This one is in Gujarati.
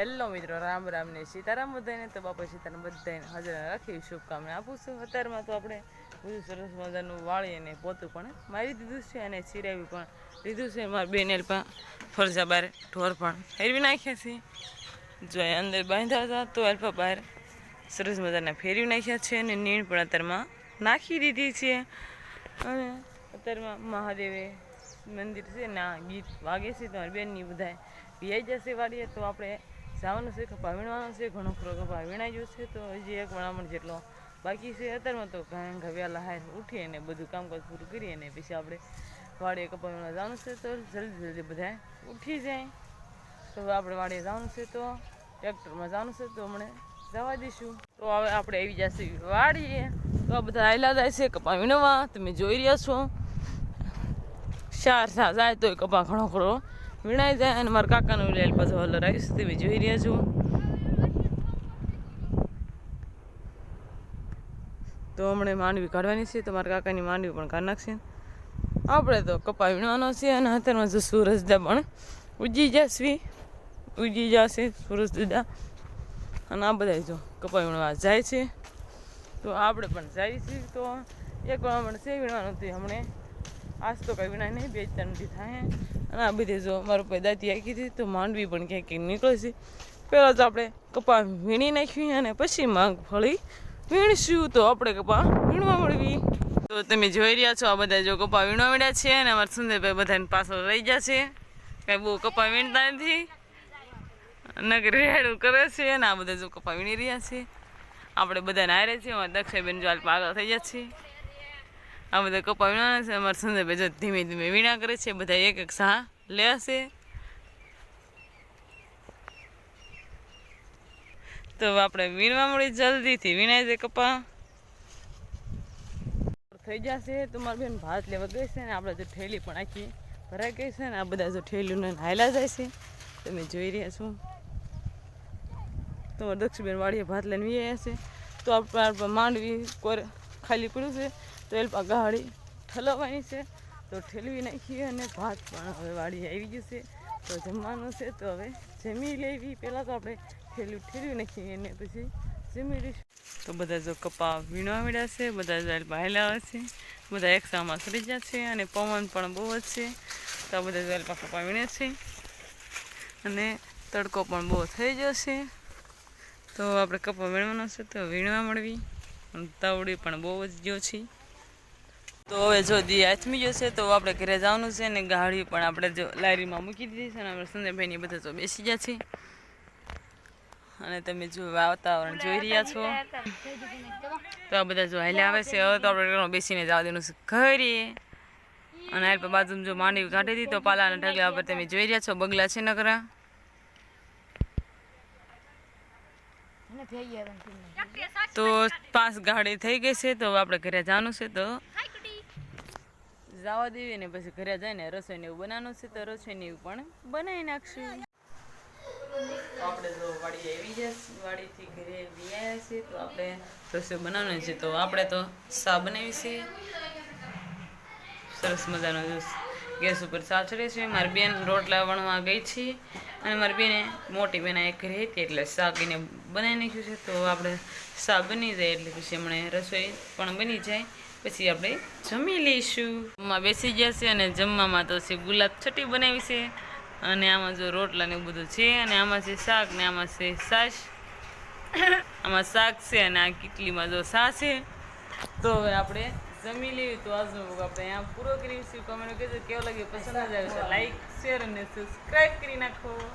હેલો મિત્રો, રામ રામ ને સીતારામ બધાને તો બાપા સીતારામ બધાને હાજર રાખી શુભકામના આપું છું. અત્યારમાં તો આપણે બધું સરસ મજાનું વાળી અને પોતું પણ મારી દીધું છે અને સિરાવી પણ લીધું છે. મારા બેન પણ ફરજા બહાર ઢોર પણ ફેરવી નાખ્યા છે. જો અંદર બાંધ્યા હતા તો અલ્પા બહાર સરસ મજાના ફેરવી નાખ્યા છે અને નીણ પણ અત્યારમાં નાખી દીધી છે. અને અત્યારમાં મહાદેવે મંદિર છે ના ગીત વાગે છે. તમારી બેનની બધા પીઆઈ જશે વાળીએ તો આપણે જવાનું છે કપા વીણવાનું છે, ઘણો ખરો કપા વીણાઈ ગયો છે, તો હજી એક વણામણ જેટલો બાકી છે અત્યારમાં તો ઘણા ઘવ્યાલા હાર ઉઠીએ અને બધું કામકાજ પૂરું કરીએ ને પછી આપણે વાડીએ કપા વીણવા જવાનું છે, તો જલ્દી જલ્દી બધા ઉઠી જાય. તો આપણે વાડીએ જવાનું છે, તો ટ્રેક્ટરમાં જવાનું છે, તો હમણાં જવા દઈશું. તો હવે આપણે આવી જશે વાડીએ. તો આ બધા આયલા જાય છે કપા વીણવા તમે જોઈ રહ્યા છો. ચાર સા જાય તો કપા ઘણો ખરો. વીણાઈ જાય અને મારા કાકાનું લેલ પાછો હલર આવીશ તમે જોઈ રહ્યા છો. તો હમણાં માંડવી કાઢવાની છે, તો મારા કાકાની માંડવી પણ કાઢ નાખશે. આપણે તો કપા વીણવાનો છે અને અત્યારમાં જો સૂરજદા પણ ઉજી જશે. ઉજી જશે સૂરજદા અને આ બધા જો કપા વીણવા જાય છે. તો આપણે પણ જાય છે. તો એક વાર હમણાં છે વીણવાનું તે હમણે આજ તો કંઈ વિના નહીં, બે ત્રણ દી થાય અને આ બધી જો મારું પેદા આખી હતી, તો માંડવી પણ ક્યાંક ક્યાંક નીકળે છે. પહેલાં તો આપણે કપા વીણી નાખ્યું અને પછી મગફળી વીણશું તો આપણે કપા વીણવા મળવી. તો તમે જોઈ રહ્યા છો આ બધા જો કપા વીણવા મળ્યા છે અને અમારા સુંદરભાઈ બધાને પાછળ રહી ગયા છે. કાંઈ બહુ કપા વીણતા નથી. નગર રેડું કરે છે અને આ બધા જો કપા વીણી રહ્યા છે. આપણે બધાને નારે છીએ, અમારા દક્ષાબેન જો પાગલ થઈ ગયા છે. આ બધા કપા વીણવાના છે, અમારા સંજયભાઈ જો ધીમે ધીમે વીણા કરે છે, બધા એક એક સાહ લે હશે તો આપણે વીણવા મળી જલ્દીથી, વીણાય છે કપા. થઈ જશે, તો મારી બેન ભાત લેવા ગઈ છે ને આપણે જો ઠેલી પણ આખી ભરાઈ ગઈ છે ને, આ બધા જો ઠેલીને હાયલા જાય છે. તમે જોઈ રહ્યા છો. તો બેન વાડીએ ભાત લઈને વી છે. તો આપણે માંડવી કોર ખાલી પડ્યું છે. તો પગાડી ગાડી ઠલવવાની છે. તો ઠેલવી નાખીએ અને ભાત પણ હવે વાડી આવી ગયું છે. તો જમવાનું છે તો હવે જમી લેવી. પહેલાં તો આપણે ઠેલું ઠેલવી નાખીએ અને પછી જમી લઈશું. તો બધા જો કપા વીણવા મળ્યા છે, બધા જો બહાર આવે છે, બધા એકસામાં સડી ગયા છે અને પવન પણ બહુ જ છે. તો આ બધા જો કપા વીણે છે અને તડકો પણ બહુ થઈ ગયો છે. તો આપણે કપા વીણવાનો છે તો વીણવા મળવી. તાવડી પણ બહુ જ ગયો છે. તો હવે જો દી આથમી જશે તો આપણે ઘરે જવાનું છે ને ગાડી પણ આપણે જો લારીમાં મૂકી દીધી છે અને આપણે સંજયભાઈની બધા તો બેસી ગયા છે. અને તમે જો વાતાવરણ જોઈ રહ્યા છો. તો આ બધા જો હાલે આવે છે. હવે તો આપણે બેસીને જવા દેવાનું છે ઘરે. અને હાલ બાજુ જો માંડવી કાઢી હતી તો પાલાના ઢગલા પર તમે જોઈ રહ્યા છો, બગલા છે નકરા. તો પાંચ ગાડી થઈ ગઈ છે, તો આપણે ઘરે જવાનું છે તો જવા દેવી ને પછી ઘરે જઈને રસોઈને એવું બનાવવાનું છે તો રસોઈને એવું પણ બનાવી નાખશું. આપણે જો વાડી આવી વાડીથી ઘરે આવ્યા છીએ, તો આપણે રસોઈ બનાવવાની છે. તો આપણે તો સા બનાવી સરસ મજાનો જ્યુસ ગેસ ઉપર ચા ચડે છે. મારી બેન રોટલા વણવા ગઈ છે. અને મારી બેને મોટી બેન એક ઘરે હતી, એટલે શાક એને બનાવી નાખ્યું છે, તો આપણે શાક બની જાય એટલે પછી હમણાં રસોઈ પણ બની જાય, પછી આપણે જમી લઈશું. જમવા બેસી ગયા છે અને જમવામાં તો છે ગુલાબ છટી બનાવી છે અને આમાં જો રોટલા ને બધું છે અને આમાં છે શાક ને આમાં છે સાસ આમાં શાક છે અને આ કીટલીમાં જો સા છે. તો હવે આપણે જમી લેવી તો આજનો ભોગ આપણે અહીંયા પૂરો કરીશું કમેન્ટ કહેજો કેવો લાગે પસંદ જ આવે છે. લાઈક શેર અને સબસ્ક્રાઈબ કરી નાખો.